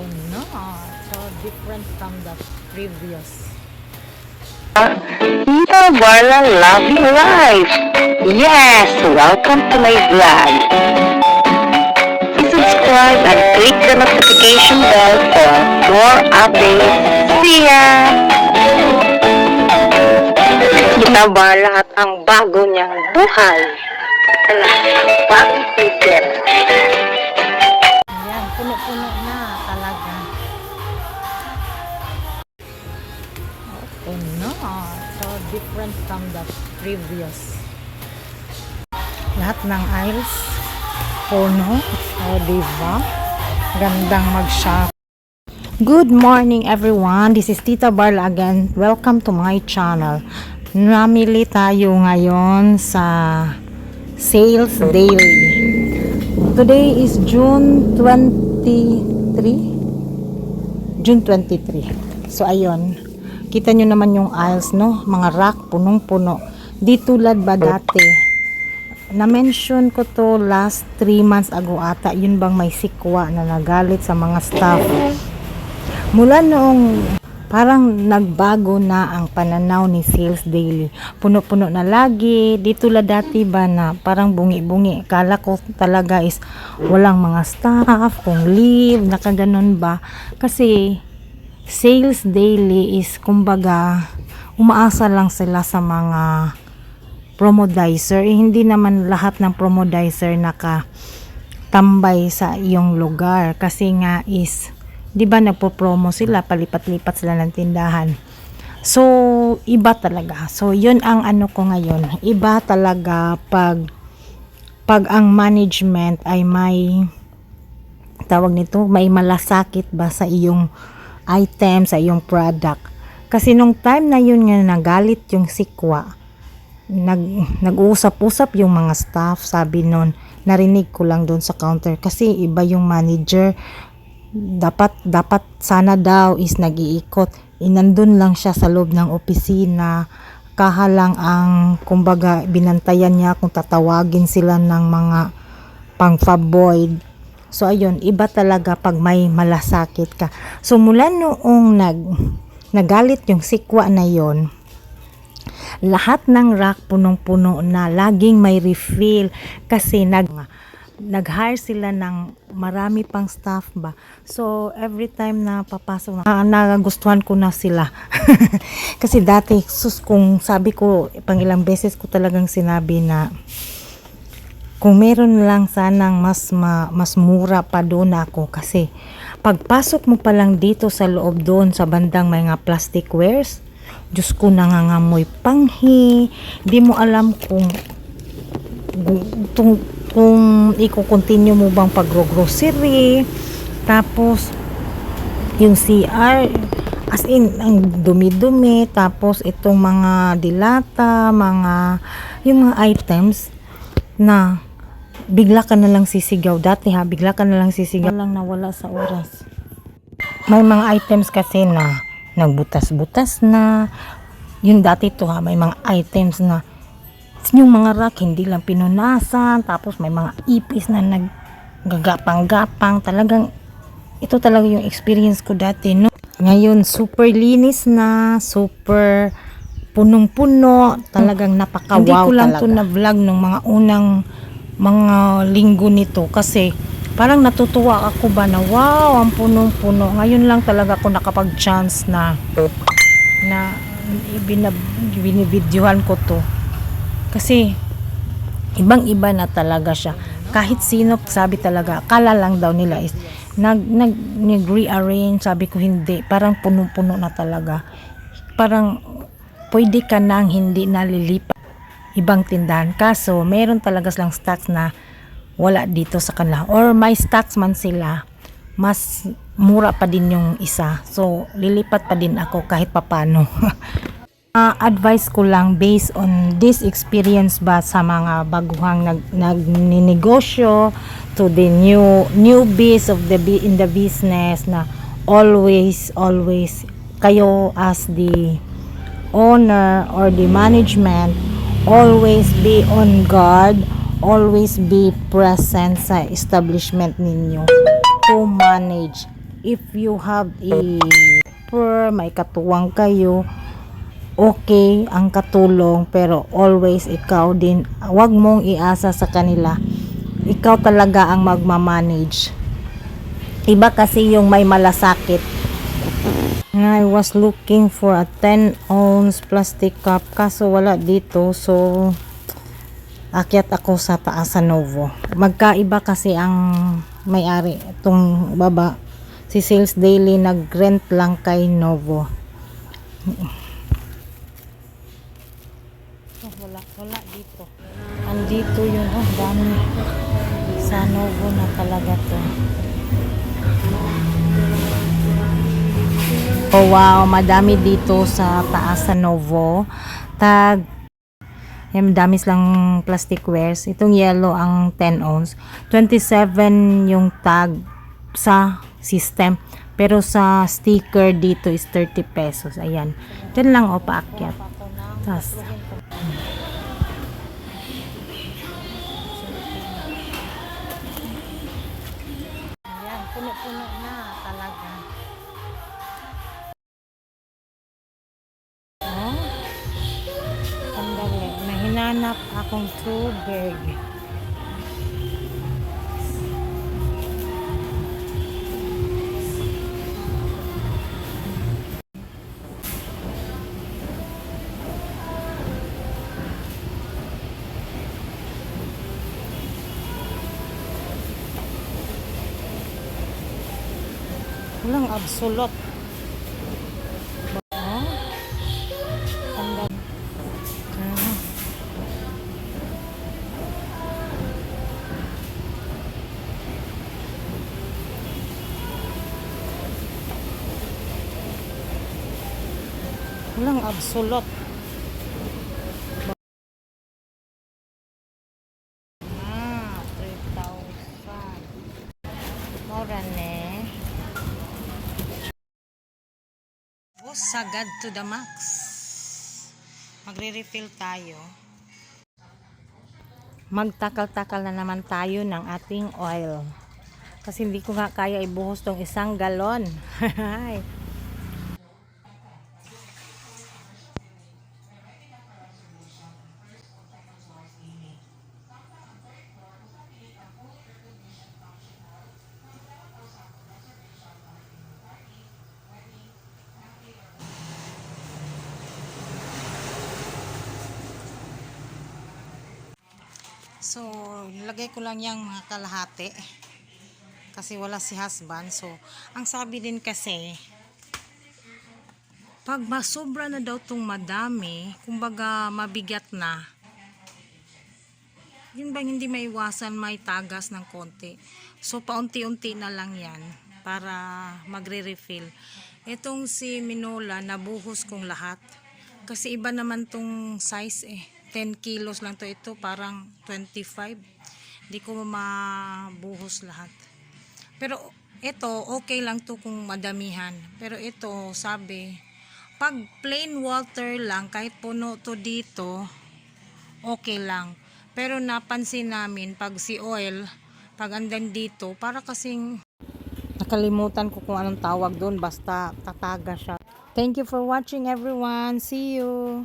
Oh no, so different from the previous. Tita Barla Loving Life. Yes, welcome to my vlog. Subscribe and click the notification bell for more updates. See ya! Tita Barla at ang bago niyang buhay. Ala, bakit Peter? Oh no, so different from the previous. Lahat ng aisles, puno. O, diba? Gandang mag-shop. Good morning everyone. This is Tita Barla again. Welcome to my channel. Namili tayo ngayon sa Sales Daily. Today is June 23. June 23. So ayun. Kita nyo naman yung aisles no, mga rack punong-puno. Di tulad ba dati? Na-mention ko to last 3 months ago ata, yun bang may sikwa na nagalit sa mga staff. Mula noong parang nagbago na ang pananaw ni Sales Daily. Puno-puno na lagi. Di tulad dati ba na parang bungi-bungi. Kala ko talaga is walang mga staff, kung leave, nakaganon ba. Kasi Sales Daily is kumbaga umaasa lang sila sa mga promodizer. Eh, hindi naman lahat ng promodizer naka tambay sa iyong lugar. Kasi nga is 'di ba nagpo-promo sila palipat-lipat sila ng tindahan? So iba talaga. So yun ang ano ko ngayon. Iba talaga pag pag ang management ay may tawag nito may malasakit ba sa iyong item sa iyong product. Kasi nung time na yun nga nagalit yung sikwa nag nag-uusap-usap yung mga staff sabi nun narinig ko lang doon sa counter kasi iba yung manager. Dapat dapat sana daw is nag-iikot. Inandun lang siya sa loob ng opisina. Kahalang ang kumbaga binantayan niya kung tatawagin sila ng mga pang void so ayun iba talaga pag may malasakit ka so mula noong nag nagalit yung sikwa na yon lahat ng rack punong-puno na laging may refill kasi nag nag-hire sila ng marami pang staff ba. So, every time na papasok na, ah, nagustuhan ko na sila. Kasi dati, sus, kung sabi ko, pang ilang beses ko talagang sinabi na kung meron lang sanang mas ma, mas mura pa doon ako kasi pagpasok mo pa lang dito sa loob doon sa bandang mga plastic wares Diyos ko nangangamoy panghi. Di mo alam kung kung, kung i-continue mo bang pag-grocery. Tapos yung CR as in ang dumi-dumi. Tapos itong mga dilata mga yung mga items na bigla ka na lang sisigaw dati ha? Bigla ka na lang sisigaw. Lang nawala sa oras. May mga items kasi na nagbutas-butas na. Yung dati to ha? May mga items na yung mga rack hindi lang pinunasan tapos may mga ipis na naggagapang-gapang. Talagang ito talaga yung experience ko dati no? Ngayon super linis na super punong-puno. Talagang napaka-wow hindi ko lang to na vlog nung mga unang mga linggo nito kasi parang natutuwa ako ba na wow ang punong-puno. Ngayon lang talaga ako nakapag-chance na na binibidyohan ko to. Kasi ibang iba na talaga siya. Kahit sino sabi talaga akala lang daw nila is nag nag nag-rearrange sabi ko hindi. Parang puno-puno na talaga. Parang pwede ka nang hindi nalilipat ibang tindahan. Kaso meron talaga silang stocks na wala dito sa kanila. Or may stocks man sila mas mura pa din yung isa. So lilipat pa din ako kahit papano. Uh, advice ko lang based on this experience ba sa mga baguhang nag nagninegosyo to the new newbies of the in the business na always always kayo as the owner or the management always be on guard. Always be present sa establishment ninyo. To manage. If you have a per may katuwang kayo okay ang katulong pero always ikaw din. Wag mong iasa sa kanila. Ikaw talaga ang magmamanage. Iba kasi yung may malasakit I was looking for a 10 ounce plastic cup kaso wala dito so akyat ako sa taas sa Novo magkaiba kasi ang may-ari itong baba si Sales Daily nag-rent lang kay Novo Oh, wala, wala dito. Andito yun. Oh, dami. Sa Novo na talaga to. Oh, wow. Madami dito sa taas sa Novo. Tag yan, dami silang plastic wares. Itong yellow ang 10 ounce. 27 yung tag sa system. Pero sa sticker dito is 30 pesos. Ayan. Diyan lang o paakyat. Tas, Ayan, puno-puno hinanap akong tubig. Walang absolute. Walang absolute. Ah, 3,000. Mura ne. Oh, sagad to the max. Magre-refill tayo. Magtakal-takal na naman tayo ng ating oil. Kasi hindi ko nga kaya ibuhos tong isang galon. So, nilagay ko lang yung mga kalahati. Kasi wala si husband. So, ang sabi din kasi, pag masobra na daw tong madami, kumbaga mabigat na, yun bang hindi maiwasan may tagas ng konti. So, paunti-unti na lang yan para magre-refill. Itong si Minola, nabuhos kong lahat. Kasi iba naman tong size eh. 10 kilos lang to ito, parang 25. Hindi ko mabuhos lahat. Pero ito, okay lang to kung madamihan. Pero ito, sabi, pag plain water lang, kahit puno to dito, okay lang. Pero napansin namin, pag si oil, pag andan dito, para kasing nakalimutan ko kung anong tawag doon, basta tataga siya. Thank you for watching everyone. See you!